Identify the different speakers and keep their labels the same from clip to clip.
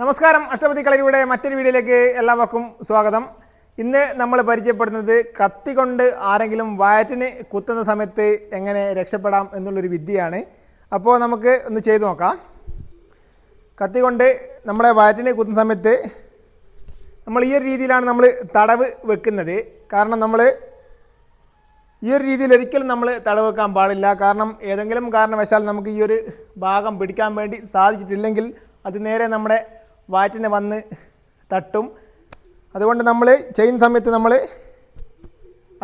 Speaker 1: നമസ്കാരം അഷ്ടപതി കളരിയുടെ മറ്റൊരു വീഡിയോയിലേക്ക് എല്ലാവർക്കും സ്വാഗതം. ഇന്ന് നമ്മൾ പരിചയപ്പെടുന്നത് കത്തി കൊണ്ട് ആരെങ്കിലും വയറ്റിന് കുത്തുന്ന സമയത്ത് എങ്ങനെ രക്ഷപ്പെടാം എന്നുള്ളൊരു വിദ്യയാണ്. അപ്പോൾ നമുക്ക് ഒന്ന് ചെയ്തു നോക്കാം. കത്തി കൊണ്ട് നമ്മളെ വയറ്റിന് കുത്തുന്ന സമയത്ത് നമ്മൾ ഈ ഒരു രീതിയിലാണ് നമ്മൾ തടവ് വെക്കുന്നത്. കാരണം നമ്മൾ ഈ ഒരു രീതിയിൽ ഒരിക്കലും നമ്മൾ തടവ് വെക്കാൻ പാടില്ല. കാരണം ഏതെങ്കിലും കാരണവശാൽ നമുക്ക് ഈ ഒരു ഭാഗം പിടിക്കാൻ വേണ്ടി സാധിച്ചിട്ടില്ലെങ്കിൽ അത് നേരെ നമ്മുടെ വയറ്റിനെ വന്ന് തട്ടും. അതുകൊണ്ട് നമ്മൾ ചെയ്യുന്ന സമയത്ത് നമ്മൾ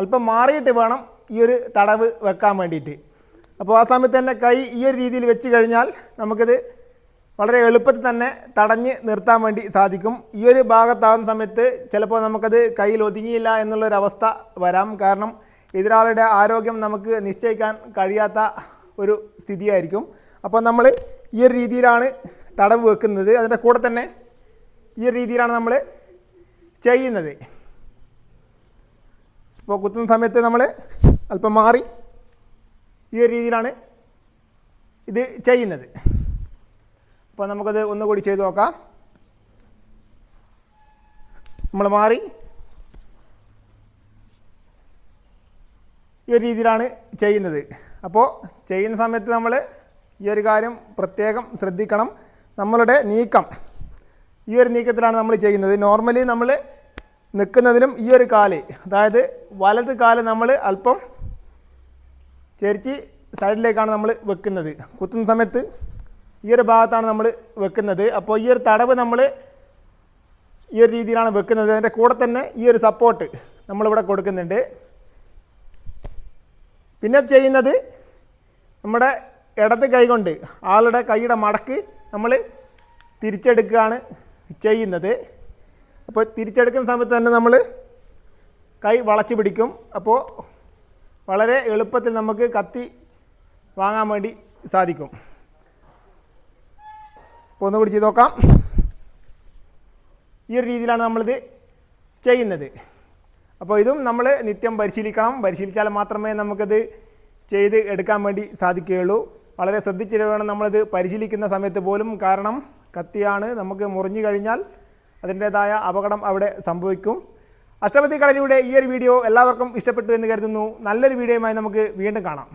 Speaker 1: അല്പം മാറിയിട്ട് വേണം ഈ ഒരു തടവ് വെക്കാൻ വേണ്ടിയിട്ട്. അപ്പോൾ ആ സമയത്ത് തന്നെ കൈ ഈ ഒരു രീതിയിൽ വെച്ച് കഴിഞ്ഞാൽ നമുക്കിത് വളരെ എളുപ്പത്തിൽ തന്നെ തടഞ്ഞ് നിർത്താൻ വേണ്ടി സാധിക്കും. ഈ ഒരു ഭാഗത്താകുന്ന സമയത്ത് ചിലപ്പോൾ നമുക്കത് കയ്യിൽ ഒതുങ്ങിയില്ല എന്നുള്ളൊരവസ്ഥ വരാം. കാരണം എതിരാളിയുടെ ആരോഗ്യം നമുക്ക് നിശ്ചയിക്കാൻ കഴിയാത്ത ഒരു സ്ഥിതിയായിരിക്കും. അപ്പോൾ നമ്മൾ ഈ ഒരു രീതിയിലാണ് തടവ് വെക്കുന്നത് അതിന്റെ കൂടെ തന്നെ ഈ രീതിയിലാണ് നമ്മൾ ചെയ്യുന്നത്. ഇപ്പോൾ കുത്തുന്ന സമയത്ത് നമ്മൾ അല്പം മാറി ഈ ഒരു രീതിയിലാണ് ഇത് ചെയ്യുന്നത്. അപ്പോൾ നമുക്കത് ഒന്നുകൂടി ചെയ്ത് നോക്കാം. നമ്മൾ മാറി ഈ ഒരു രീതിയിലാണ് ചെയ്യുന്നത്. അപ്പോൾ ചെയ്യുന്ന സമയത്ത് നമ്മൾ ഈ ഒരു കാര്യം പ്രത്യേകം ശ്രദ്ധിക്കണം. നമ്മളുടെ നീക്കം. ഈ ഒരു നീക്കത്തിലാണ് നമ്മൾ ചെയ്യുന്നത്. നോർമലി നമ്മൾ നിൽക്കുന്നതിലും ഈ ഒരു കാൽ അതായത് വലത് കാൽ നമ്മൾ അല്പം ചെരിച്ച് സൈഡിലേക്കാണ് നമ്മൾ വെക്കുന്നത്. കുത്തുന്ന സമയത്ത് ഈ ഒരു ഭാഗത്താണ് നമ്മൾ വെക്കുന്നത്. അപ്പോൾ ഈ ഒരു തടവ് നമ്മൾ ഈ ഒരു രീതിയിലാണ് വെക്കുന്നത്. അതിന്റെ കൂടെ തന്നെ ഈ ഒരു സപ്പോർട്ട് നമ്മളിവിടെ കൊടുക്കുന്നുണ്ട്. പിന്നെ ചെയ്യുന്നത് നമ്മുടെ ഇടത് കൈ കൊണ്ട് ആളുടെ കൈയുടെ മടക്ക് നമ്മൾ തിരിച്ചെടുക്കുകയാണ് ചെയ്യുന്നത്. അപ്പോൾ തിരിച്ചെടുക്കുന്ന സമയത്ത് തന്നെ നമ്മൾ കൈ വളച്ച് പിടിക്കും. അപ്പോൾ വളരെ എളുപ്പത്തിൽ നമുക്ക് കത്തി വാങ്ങാൻ വേണ്ടി സാധിക്കും. അപ്പോൾ ഒന്നുകൂടി ചെയ്ത് നോക്കാം. ഈ ഒരു രീതിയിലാണ് നമ്മളിത് ചെയ്യുന്നത്. അപ്പോൾ ഇതും നമ്മൾ നിത്യം പരിശീലിക്കണം. പരിശീലിച്ചാൽ മാത്രമേ നമുക്കത് ചെയ്ത് എടുക്കാൻ വേണ്ടി സാധിക്കുകയുള്ളൂ. വളരെ ശ്രദ്ധിച്ചിട്ട് വേണം നമ്മളിത് പരിശീലിക്കുന്ന സമയത്ത് പോലും. കാരണം കത്തിയാണ് നമുക്ക് മുറിഞ്ഞു കഴിഞ്ഞാൽ അതിന്റേതായ അപകടം അവിടെ സംഭവിക്കും. അഷ്ടപതി കളരിയുടെ ഈ ഒരു വീഡിയോ എല്ലാവർക്കും ഇഷ്ടപ്പെട്ടു എന്ന് കരുതുന്നു. നല്ലൊരു വീഡിയോയുമായി നമുക്ക് വീണ്ടും കാണാം.